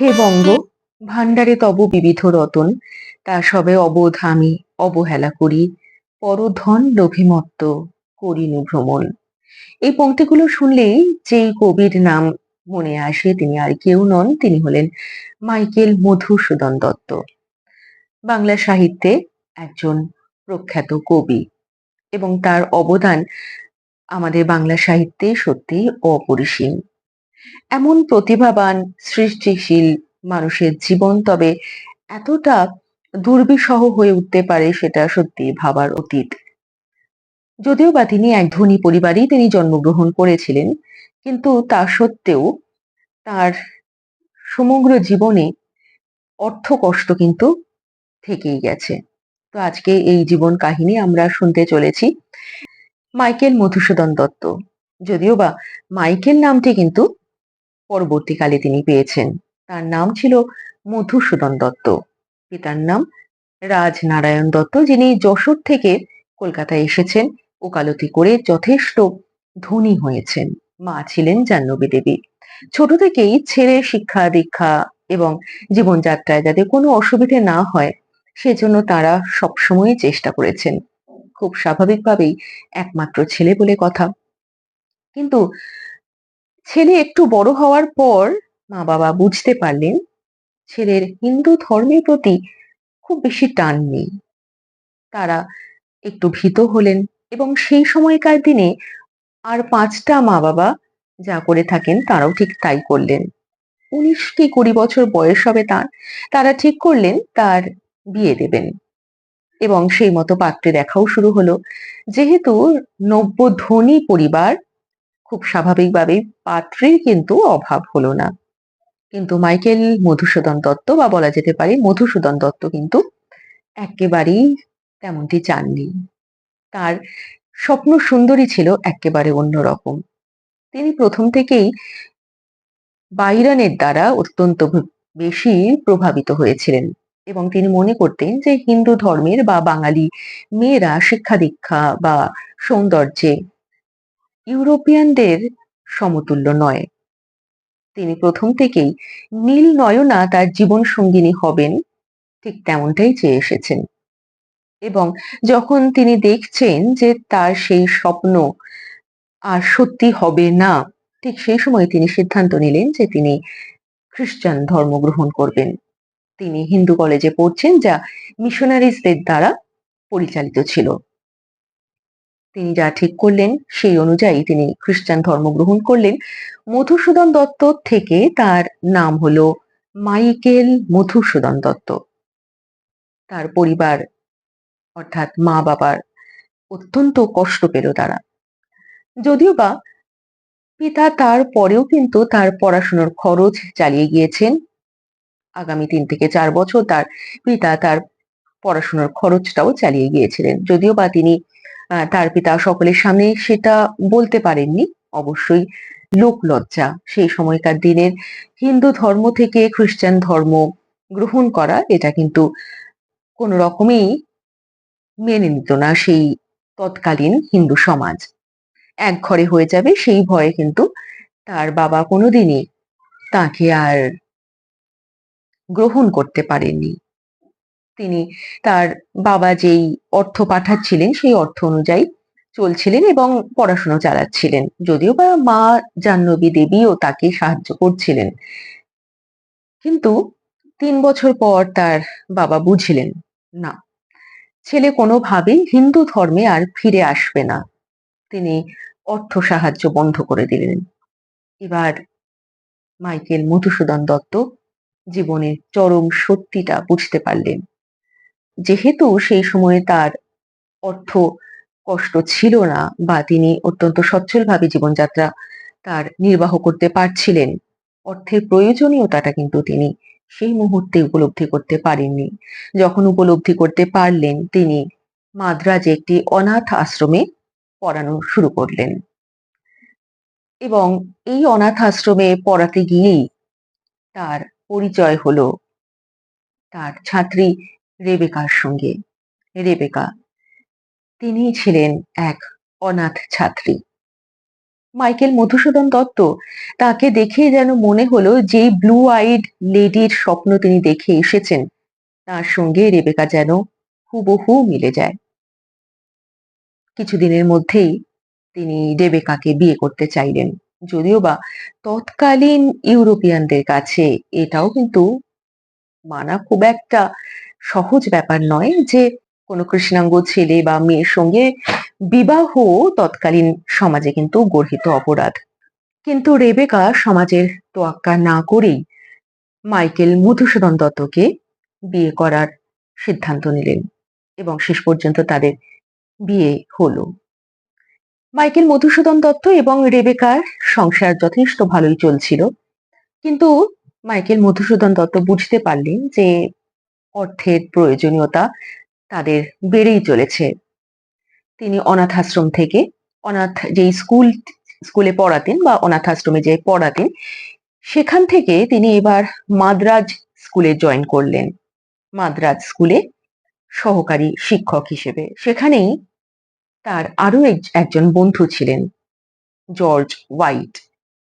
হে বঙ্গ, ভাণ্ডারে তব বিবিধ রতন, তা সবে অবোধ আমি অবহেলা করি, পরধন লোভিমত্ত করিনু ভ্রমণ। এই পংক্তিগুলো শুনলেই যেই কবির নাম মনে আসে, তিনি আর কেউ নন, তিনি হলেন মাইকেল মধুসূদন দত্ত। বাংলা সাহিত্যে একজন প্রখ্যাত কবি এবং তার অবদান আমাদের বাংলা সাহিত্যে সত্যি অপরিসীম। এমন প্রতিভাবান, সৃষ্টিশীল মানুষের জীবন তবে এতটা দুর্বিষহ হয়ে উঠতে পারে সেটা সত্যি ভাবার অতীত। যদিও বা তিনি এক ধনী পরিবারেই তিনি জন্মগ্রহণ করেছিলেন, কিন্তু তা সত্ত্বেও তার সমগ্র জীবনে অর্থ কষ্ট কিন্তু থেকেই গেছে। তো আজকে এই জীবন কাহিনী আমরা শুনতে চলেছি মাইকেল মধুসূদন দত্ত। যদিও বা মাইকেল নামটি কিন্তু পরবর্তীকালে তিনি পেয়েছেন। তার নাম ছিল মধুসূদন দত্ত। পিতার নাম রাজনারায়ণ দত্ত, যিনি যশোর থেকে কলকাতায় এসেছেন। ওকালতি করে যথেষ্ট ধনী হয়েছেন। মা ছিলেন জাহ্নবী দেবী। ছোট থেকেই ছেলে শিক্ষা, দীক্ষা এবং জীবনযাত্রায় যাতে কোনো অসুবিধে না হয়, সেজন্য তারা সবসময়ই চেষ্টা করেছেন। খুব স্বাভাবিকভাবেই একমাত্র ছেলে বলে কথা। কিন্তু ছেলে একটু বড় হওয়ার পর মা বাবা বুঝতে পারলেন ছেলের হিন্দু ধর্মের প্রতি খুব বেশি টান নেই। তারা একটু ভীত হলেন এবং সেই সময়কার দিনে আর পাঁচটা মা বাবা যা করে থাকেন তারাও ঠিক তাই করলেন। উনিশ কি কুড়ি বছর বয়স হবে তার, তারা ঠিক করলেন তার বিয়ে দেবেন। এবং সেই মতো পাত্রে দেখাও শুরু হলো। যেহেতু নব্য ধনী পরিবার খুব স্বাভাবিকভাবেই পাত্রের কিন্তু অভাব হলো না। কিন্তু মাইকেল মধুসূদন দত্ত বা বলা যেতে পারে মধুসূদন দত্ত কিন্তু একেবারেই তেমনটি চাননি। তার স্বপ্ন সুন্দরী ছিল একেবারে অন্যরকম তিনি প্রথম থেকেই বাইরনের দ্বারা অত্যন্ত বেশি প্রভাবিত হয়েছিলেন এবং তিনি মনে করতেন যে হিন্দু ধর্মের বা বাঙালি মেয়েরা শিক্ষা দীক্ষা বা সৌন্দর্যে ইউরোপিয়ানদের সমতুল্য নয়। তিনি প্রথম থেকেই নীল নয়না তার জীবন সঙ্গিনী হবেন, ঠিক তেমনটাই চেয়ে এসেছেন। এবং যখন তিনি দেখছেন যে তার সেই স্বপ্ন আর সত্যি হবে না, ঠিক সেই সময় তিনি সিদ্ধান্ত নিলেন যে তিনি খ্রিস্টান ধর্ম গ্রহণ করবেন। তিনি হিন্দু কলেজে পড়ছেন যা মিশনারিজদের দ্বারা পরিচালিত ছিল। তিনি যা ঠিক করলেন, সেই অনুযায়ী তিনি খ্রিস্টান ধর্ম গ্রহণ করলেন। মধুসূদন দত্ত থেকে তার নাম হল মাইকেল মধুসূদন দত্ত। তার পরিবার, অর্থাৎ মা বাবার, অত্যন্ত কষ্ট পেল তারা। যদিও বা পিতা তার পরেও কিন্তু তার পড়াশুনোর খরচ চালিয়ে গিয়েছেন। আগামী তিন থেকে চার বছর তার পিতা তার পড়াশোনার খরচটাও চালিয়ে গিয়েছিলেন। যদিও বা তিনি তার পিতা সকলের সামনে সেটা বলতে পারেননি। অবশ্যই লোক লজ্জা সেই সময়কার দিনের হিন্দু ধর্ম থেকে খ্রিস্টান ধর্ম গ্রহণ করা, এটা কিন্তু কোন রকমেই মেনে নিত না সেই তৎকালীন হিন্দু সমাজ। এক ঘরে হয়ে যাবে, সেই ভয়ে কিন্তু তার বাবা কোনোদিনই তাকে আর গ্রহণ করতে পারেননি। তিনি তার বাবা যেই অর্থ পাঠাচ্ছিলেন, সেই অর্থ অনুযায়ী চলছিলেন এবং পড়াশোনা চালাচ্ছিলেন। যদিও বা মা জাহ্নবী দেবীও তাকে সাহায্য করছিলেন। কিন্তু তিন বছর পর তার বাবা বুঝলেন, না, ছেলে কোনোভাবেই হিন্দু ধর্মে আর ফিরে আসবে না। তিনি অর্থ সাহায্য বন্ধ করে দিলেন। এবার মাইকেল মধুসূদন দত্ত জীবনের চরম সত্যিটা বুঝতে পারলেন। যেহেতু সেই সময়ে তার অর্থ কষ্ট ছিল না বা তিনি অত্যন্ত সচ্ছলভাবে জীবনযাত্রা তার নির্বাহ করতে পারছিলেন, অর্থের প্রয়োজনীয়তাটা কিন্তু তিনি সেই মুহূর্তে উপলব্ধি করতে পারেননি। যখন উপলব্ধি করতে পারলেন, তিনি মাদ্রাজে একটি অনাথ আশ্রমে পড়ানো শুরু করলেন। এবং এই অনাথ আশ্রমে পড়াতে গিয়েই তার পরিচয় হলো। তার ছাত্রী রেবেকার সঙ্গে। রেবেকা, তিনি ছিলেন এক অনাথ ছাত্রী। মাইকেল মধুসূদন দত্ত তাকে দেখে যেন মনে হলো যে ব্লু আইড লেডির স্বপ্ন তিনি দেখে এসেছেন। তার সঙ্গে রেবেকা যেন হুবহু মিলে যায়। কিছুদিনের মধ্যেই তিনি রেবেকাকে বিয়ে করতে চাইলেন। যদিও বা তৎকালীন ইউরোপিয়ানদের কাছে এটাও কিন্তু মানা খুব একটা সহজ ব্যাপার নয় যে কোনো কৃষ্ণাঙ্গ ছেলে বা মেয়ের সঙ্গে বিবাহ তৎকালীন সমাজে কিন্তু গর্হিত অপরাধ। কিন্তু রেবেকা সমাজের তোয়াক্কা না করেই মাইকেল মধুসূদন দত্তকে বিয়ে করার সিদ্ধান্ত নিলেন এবং শেষ পর্যন্ত তাদের বিয়ে হলো। মাইকেল মধুসূদন দত্ত এবং রেবেকার সংসার যথেষ্ট ভালোই চলছিল। কিন্তু মাইকেল মধুসূদন দত্ত বুঝতে পারলেন যে অর্থের প্রয়োজনীয়তা তাদের বেড়েই চলেছে। তিনি অনাথ আশ্রম থেকে অনাথ যে স্কুল, স্কুলে পড়াতেন বা অনাথ আশ্রমে যে পড়াতেন, সেখান থেকে তিনি এবার মাদ্রাজ স্কুলে জয়েন করলেন। মাদ্রাজ স্কুলে সহকারী শিক্ষক হিসেবে। সেখানেই তার আরও একজন বন্ধু ছিলেন, জর্জ হোয়াইট।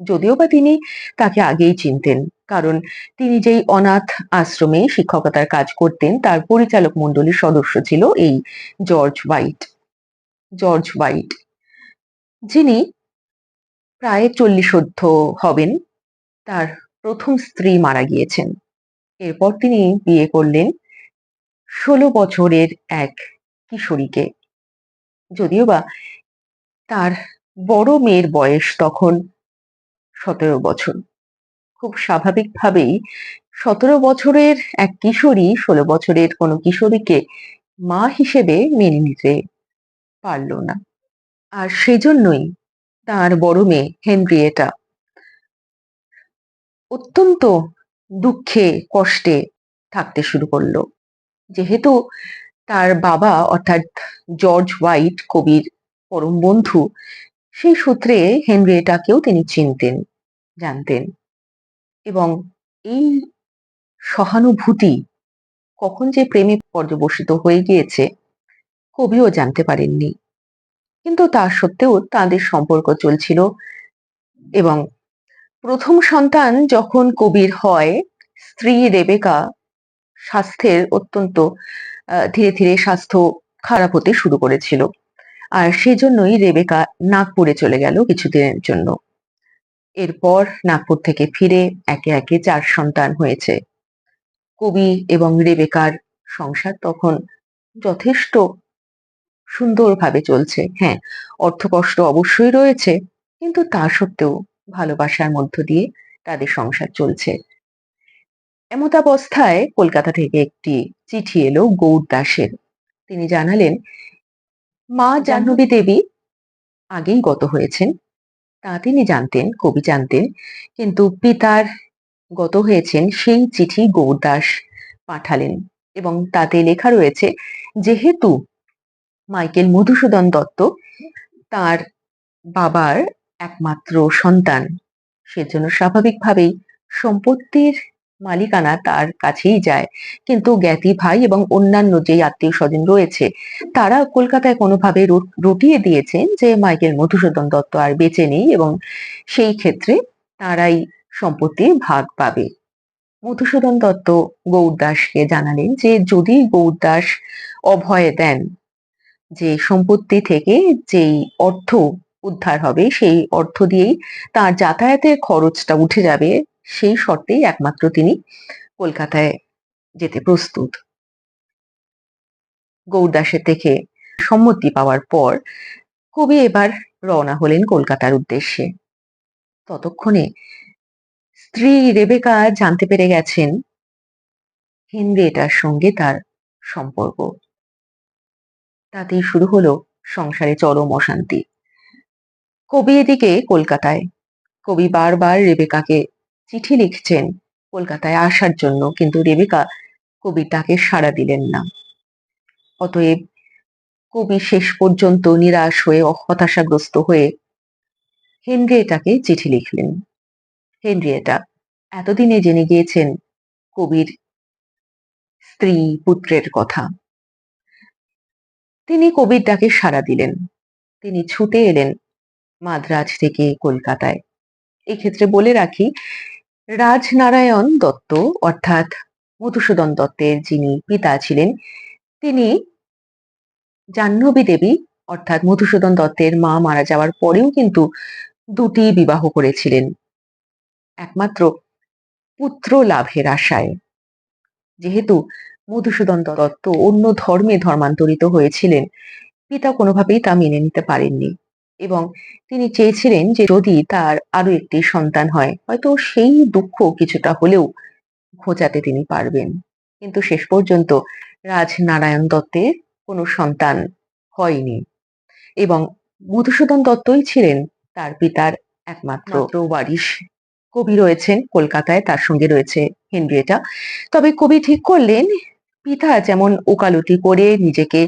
যদিও বা তিনি তাকে আগেই চিনতেন। কারণ তিনি যেই অনাথ আশ্রমে শিক্ষকতার কাজ করতেন, তার পরিচালক মন্ডলীর সদস্য ছিল এই জর্জ হোয়াইট। জর্জ হোয়াইট, যিনি প্রায় চল্লিশোদ্ধ হবেন, তার প্রথম স্ত্রী মারা গিয়েছেন। এরপর তিনি বিয়ে করলেন ষোলো বছরের এক কিশোরীকে। যদিও বা তার বড় মেয়ের বয়স তখন সতেরো বছর। খুব স্বাভাবিকভাবেই সতেরো বছরের এক কিশোরী ষোলো বছরের কোনো কিশোরীকে মা হিসেবে মেনে নিতে পারল না। আর সেজন্যই তার বড় মেয়ে হেনরিয়েটা অত্যন্ত দুঃখে, কষ্টে থাকতে শুরু করল। যেহেতু তার বাবা অর্থাৎ জর্জ হোয়াইট কবির পরম বন্ধু, সেই সূত্রে হেনরিয়েটাকেও তিনি চিনতেন, জানতেন। এবং এই সহানুভূতি কখন যে প্রেমে পর্যবসিত হয়ে গিয়েছে, কবিও জানতে পারেননি। কিন্তু তা সত্ত্বেও তাদের সম্পর্ক চলছিল এবং প্রথম সন্তান যখন কবির হয়, স্ত্রী রেবেকা, স্বাস্থ্যের অত্যন্ত ধীরে ধীরে স্বাস্থ্য খারাপ হতে শুরু করেছিল। আর সেজন্যই রেবেকা নাগপুরে চলে গেল কিছুদিনের জন্য। এরপর নাগপুর থেকে ফিরে একে একে চার সন্তান হয়েছে। কবি এবং রেবেকার সংসার তখন যথেষ্ট সুন্দরভাবে চলছে। হ্যাঁ অর্থকষ্ট অবশ্যই রয়েছে, কিন্তু তা সত্ত্বেও ভালোবাসার মধ্য দিয়ে তাদের সংসার চলছে। এমতাবস্থায় কলকাতা থেকে একটি চিঠি এলো গৌর দাসের। তিনি জানালেন, মা জাহ্নবী দেবী আগেই গত হয়েছেন। তা তিনি জানতেন, কবি জানতেন। কিন্তু পিতার গত হয়েছেন সেই চিঠি গৌরদাস পাঠালেন এবং তাতে লেখা রয়েছে, যেহেতু মাইকেল মধুসূদন দত্ত তার বাবার একমাত্র সন্তান, সেজন্য স্বাভাবিকভাবেই সম্পত্তির মালিকানা তার কাছেই যায়। কিন্তু জ্ঞাতি ভাই এবং অন্যান্য যে আত্মীয় স্বজন রয়েছে, তারা কলকাতায় কোনোভাবে রটিয়ে দিয়েছেন যে মাইকেল মধুসূদন দত্ত আর বেঁচে নেই এবং সেই ক্ষেত্রে তারাই সম্পত্তির ভাগ পাবে। মধুসূদন দত্ত গৌরদাসকে জানালেন যে যদি গৌরদাস অভয় দেন, যে সম্পত্তি থেকে যেই অর্থ উদ্ধার হবে, সেই অর্থ দিয়েই তার যাতায়াতের খরচটা উঠে যাবে সেই শর্তেই একমাত্র তিনি কলকাতায় যেতে প্রস্তুত। গৌরদাসের থেকে সম্মতি পাওয়ার পর কবি এবার রওনা হলেন কলকাতার উদ্দেশ্যে। ততক্ষণে স্ত্রী রেবেকা জানতে পেরে গেছেন হেনরিয়েটার সঙ্গে তার সম্পর্ক। তাতেই শুরু হলো সংসারে চরম অশান্তি। কবি এদিকে কলকাতায়, কবি বারবার রেবেকাকে চিঠি লিখছেন কলকাতায় আসার জন্য, কিন্তু রেবেকা কবির ডাকে সাড়া দিলেন না। অতএব কবি শেষ পর্যন্ত নিরাশ হয়ে হতাশাগ্রস্ত হয়ে হেনরিয়েটাকে চিঠি লিখলেন। হেনরিয়েটা এতদিনে জেনে গিয়েছেন কবির স্ত্রী পুত্রের কথা। তিনি কবির ডাকে সাড়া দিলেন। তিনি ছুটে এলেন মাদ্রাজ থেকে কলকাতায়। এক্ষেত্রে বলে রাখি রাজনারায়ণ দত্ত, অর্থাৎ মধুসূদন দত্তের যিনি পিতা ছিলেন, তিনি জাহ্নবী দেবী, অর্থাৎ মধুসূদন দত্তের মা মারা যাওয়ার পরেও কিন্তু দুটি বিবাহ করেছিলেন। একমাত্র পুত্র লাভের আশায়। যেহেতু মধুসূদন দত্ত অন্য ধর্মে ধর্মান্তরিত হয়েছিলেন, পিতা কোনোভাবেই তা মেনে নিতে পারেননি। এবং তিনি চেয়েছিলেন যে যদি তার আরও একটি সন্তান হয় হয়তো সেই দুঃখ কিছুটা হলেও ঘোচাতে তিনি পারবেন। কিন্তু শেষ পর্যন্ত রাজনারায়ণ দত্তের কোনো সন্তান হয়নি এবং মধুসূদন দত্তই ছিলেন তার পিতার একমাত্র ওয়ারিশ। কবি রয়েছেন কলকাতায় তার সঙ্গে রয়েছে হেনরিয়েটা তবে কবি ঠিক করলেন পিতা যেমন ওকালতি করে নিজেকে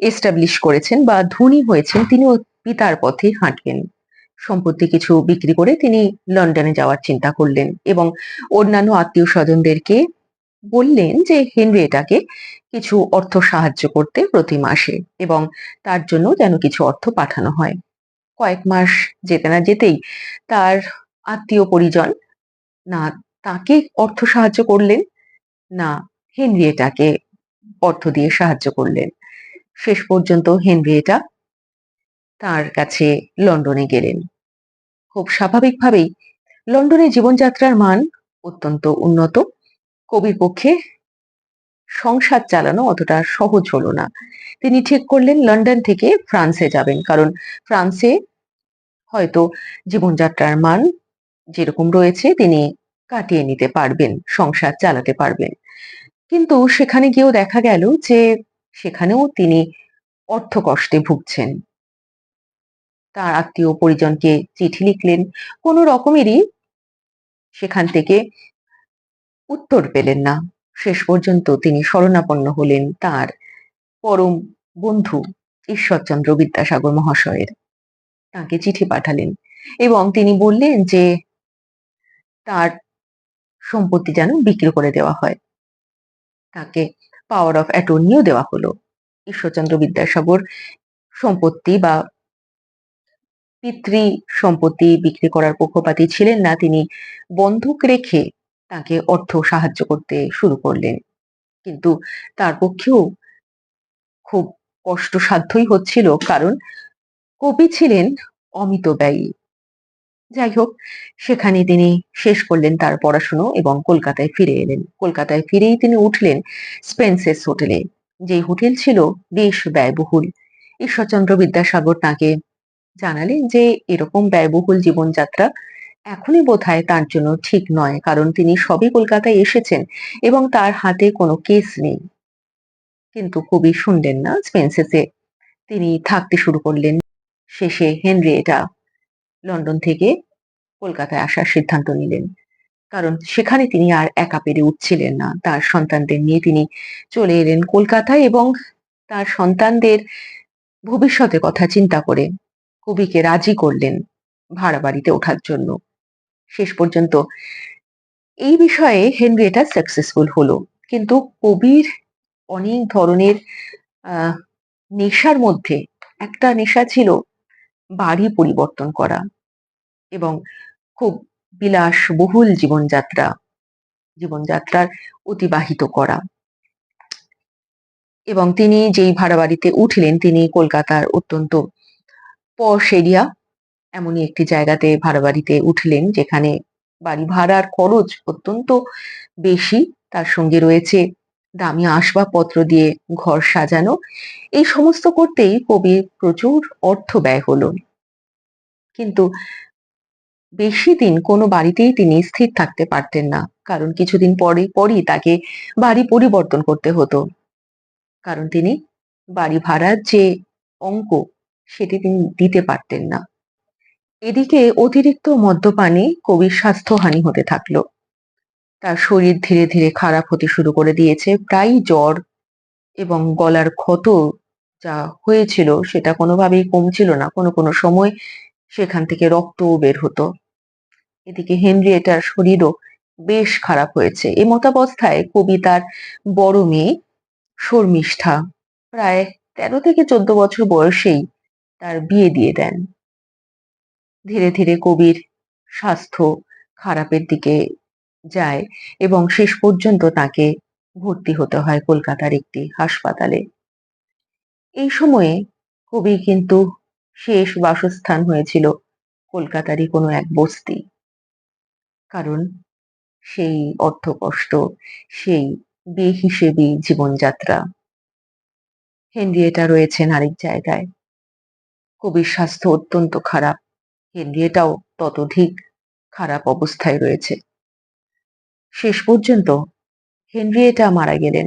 এস্টাবলিশ করেছেন বা ধনী হয়েছেন তিনিও পিতার পথে হাঁটবেন সম্পত্তি কিছু বিক্রি করে তিনি লন্ডনে যাওয়ার চিন্তা করলেন এবং অন্যান্য আত্মীয় স্বজনদেরকে বললেন যে হেনরিয়েটাকে কিছু অর্থ সাহায্য করতে প্রতি মাসে এবং তার জন্য যেন কিছু অর্থ পাঠানো হয়। কয়েক মাস যেতে না যেতেই তার আত্মীয় পরিজন, না, তাকে অর্থ সাহায্য করলেন? না হেনরিয়েটাকে অর্থ দিয়ে সাহায্য করলেন। শেষ পর্যন্ত হেনরিয়েটা তার কাছে লন্ডনে গেলেন। খুব স্বাভাবিকভাবেই লন্ডনে জীবনযাত্রার মান অত্যন্ত উন্নত। কবির পক্ষে সংসার চালানো অতটা সহজ হলো না। তিনি ঠিক করলেন লন্ডন থেকে ফ্রান্সে যাবেন, কারণ ফ্রান্সে হয়তো জীবনযাত্রার মান যেরকম রয়েছে তিনি কাটিয়ে নিতে পারবেন, সংসার চালাতে পারবেন। কিন্তু সেখানে গিয়েও দেখা গেল যে সেখানেও তিনি অর্থ কষ্টে ভুগছেন। তার আত্মীয় পরিজনকে চিঠি লিখলেন। কোনো রকমেরই সেখান থেকে উত্তর পেলেন না। শেষ পর্যন্ত তিনি শরণাপন্ন হলেন তার পরম বন্ধু ঈশ্বরচন্দ্র বিদ্যাসাগর মহাশয়ের। তাকে চিঠি পাঠালেন এবং তিনি বললেন যে, তার সম্পত্তি যেন বিক্রি করে দেওয়া হয়। তাকে পাওয়ার অফ অ্যাটর্নিও দেওয়া হলো। ঈশ্বরচন্দ্র বিদ্যাসাগর সম্পত্তি বা পিতৃ সম্পত্তি বিক্রি করার পক্ষপাতী ছিলেন না, তিনি বন্ধক রেখে তাকে অর্থ সাহায্য করতে শুরু করলেন। কিন্তু তার পক্ষেও খুব কষ্টসাধ্যই হচ্ছিল, কারণ কবি ছিলেন অমিত ব্যয়ী। যাই হোক সেখানে তিনি শেষ করলেন তার পড়াশুনো এবং কলকাতায় ফিরে এলেন। কলকাতায় ফিরেই তিনি উঠলেন স্পেন্সেস হোটেলে। যে হোটেল ছিল বেশ ব্যয়বহুল। ঈশ্বরচন্দ্র বিদ্যাসাগর তাকে জানালেন যে এরকম ব্যয়বহুল জীবনযাত্রা এখনই বোধহয় তার জন্য ঠিক নয়, কারণ তিনি সবই কলকাতায় এসেছেন এবং তার হাতে কোনো কেস নেই। কিন্তু কবি শুনলেন না স্পেন্সেসে। তিনি থাকতে শুরু করলেন। শেষে হেনরিয়েটা লন্ডন থেকে কলকাতায় আসার সিদ্ধান্ত নিলেন। কারণ সেখানে তিনি আর একা পেরে উঠছিলেন না। তার সন্তানদের নিয়ে তিনি চলে এলেন কলকাতায় এবং তার সন্তানদের ভবিষ্যতের কথা চিন্তা করে। কবিকে রাজি করলেন ভাড়া বাড়িতে ওঠার জন্য। শেষ পর্যন্ত এই বিষয়ে হেনরিয়েটা সাকসেসফুল হলো। কিন্তু কবির অনেক ধরনের নেশার মধ্যে একটা নেশা ছিল বাড়ি পরিবর্তন করা এবং খুব বিলাসবহুল জীবনযাত্রা, জীবনযাত্রার অতিবাহিত করা। এবং তিনি যেই ভাড়া বাড়িতে উঠলেন, তিনি কলকাতার অত্যন্ত পশ এরিয়া এমনই একটি জায়গাতে ভাড়া বাড়িতে উঠলেন, যেখানে বাড়ি ভাড়ার খরচ অত্যন্ত বেশি। তার সঙ্গে রয়েছে দামি আসবাবপত্র দিয়ে ঘর সাজানো। এই সমস্ত করতেই কবির প্রচুর অর্থ ব্যয় হলো। কিন্তু বেশি দিন কোনো বাড়িতেই তিনি স্থির থাকতে পারতেন না। কারণ কিছুদিন পরে, পরই তাকে বাড়ি পরিবর্তন করতে হতো। কারণ তিনি বাড়ি ভাড়ার যে অঙ্ক সেটি তিনি দিতে পারতেন না। এদিকে অতিরিক্ত মদ্যপানে কবির স্বাস্থ্যহানি হতে থাকল। তার শরীর ধীরে ধীরে খারাপ হতে শুরু করে দিয়েছে। প্রায় জ্বর এবং গলার ক্ষত যা হয়েছিল সেটা কোনোভাবেই কমছিল না। কোনো কোনো সময় সেখান থেকে রক্তও বের হতো। এদিকে হেনরিয়েটার শরীরও বেশ খারাপ হয়েছে। এ মতাবস্থায় কবি তার বড় মেয়ে শর্মিষ্ঠা প্রায় তেরো থেকে চোদ্দ বছর বয়সেই তার বিয়ে দিয়ে দেন। ধীরে ধীরে কবির স্বাস্থ্য খারাপের দিকে যায় এবং শেষ পর্যন্ত তাকে ভর্তি হতে হয় কলকাতার একটি হাসপাতালে। এই সময়ে কবি কিন্তু শেষ বাসস্থান হয়েছিল কলকাতারই কোনো এক বস্তি। কারণ সেই অর্থকষ্ট, সেই বেহিসেবি জীবনযাত্রা। হেনরিয়েটা রয়েছেন আরেক জায়গায়। কবির স্বাস্থ্য অত্যন্ত খারাপ। হেনরিয়েটাও ততোধিক খারাপ অবস্থায় রয়েছে। শেষ পর্যন্ত হেনরিয়েটা মারা গেলেন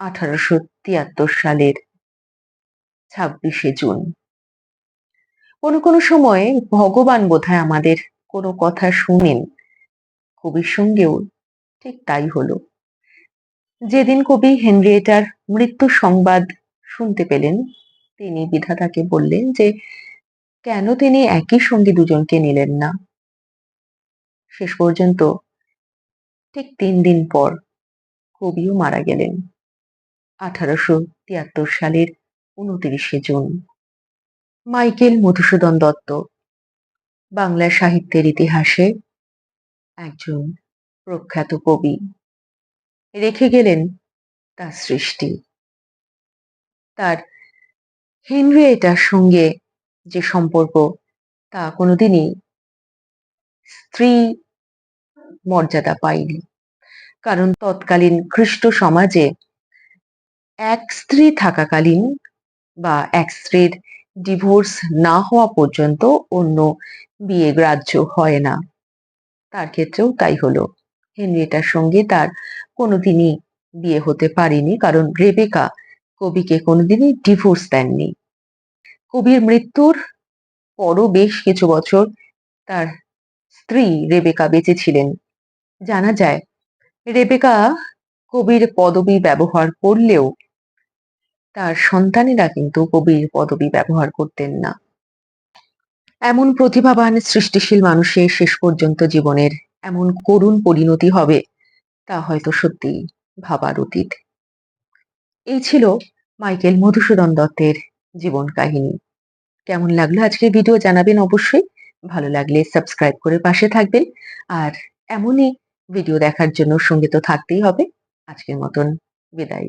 আঠারোশো তিয়াত্তর সালের ছাব্বিশে জুন। কোনো কোনো সময় ভগবান বোধহয় আমাদের কোনো কথা শুনেন, কবির সঙ্গেও ঠিক তাই হলো। যেদিন কবি হেনরিয়েটার মৃত্যু সংবাদ শুনতে পেলেন তিনি বিধাতাকে বললেন যে, কেন তিনি একই সঙ্গে দুজনকে নিলেন না? শেষ পর্যন্ত ঠিক তিন দিন পর কবিও মারা গেলেন, আঠারোশো তিয়াত্তর সালের উনত্রিশে জুন। মাইকেল মধুসূদন দত্ত, বাংলা সাহিত্যের ইতিহাসে একজন প্রখ্যাত কবি। রেখে গেলেন তার সৃষ্টি। তার হেনরিয়েটার সঙ্গে যে সম্পর্ক, তা কোনোদিনই স্ত্রী মর্যাদা পায়নি। কারণ তৎকালীন খ্রিস্ট সমাজে এক স্ত্রী থাকাকালীন বা এক স্ত্রীর ডিভোর্স না হওয়া পর্যন্ত অন্য বিয়ে গ্রাহ্য হয় না। তার ক্ষেত্রেও তাই হলো। হেনরিয়েটার সঙ্গে তার কোনোদিনই বিয়ে হতে পারেনি। কারণ রেবেকা কবিকে কোনোদিনই ডিভোর্স দেননি। কবির মৃত্যুর পরও বেশ কিছু বছর তার স্ত্রী রেবেকা বেঁচে ছিলেন। জানা যায়, রেবেকা কবির পদবি ব্যবহার করলেও তার সন্তানেরা কিন্তু কবির পদবি ব্যবহার করতেন না। এমন প্রতিভাবান, সৃষ্টিশীল মানুষের শেষ পর্যন্ত জীবনের এমন করুণ পরিণতি হবে, তা হয়তো সত্যি ভাবার অতীত। এই ছিল মাইকেল মধুসূদন দত্তের জীবন কাহিনী। কেমন লাগল আজকের ভিডিও জানাবেন অবশ্যই। ভালো লাগলে সাবস্ক্রাইব করে পাশে থাকবেন। আর এমনই ভিডিও দেখার জন্য সঙ্গে তো থাকতেই হবে। আজকের মতন বিদায়।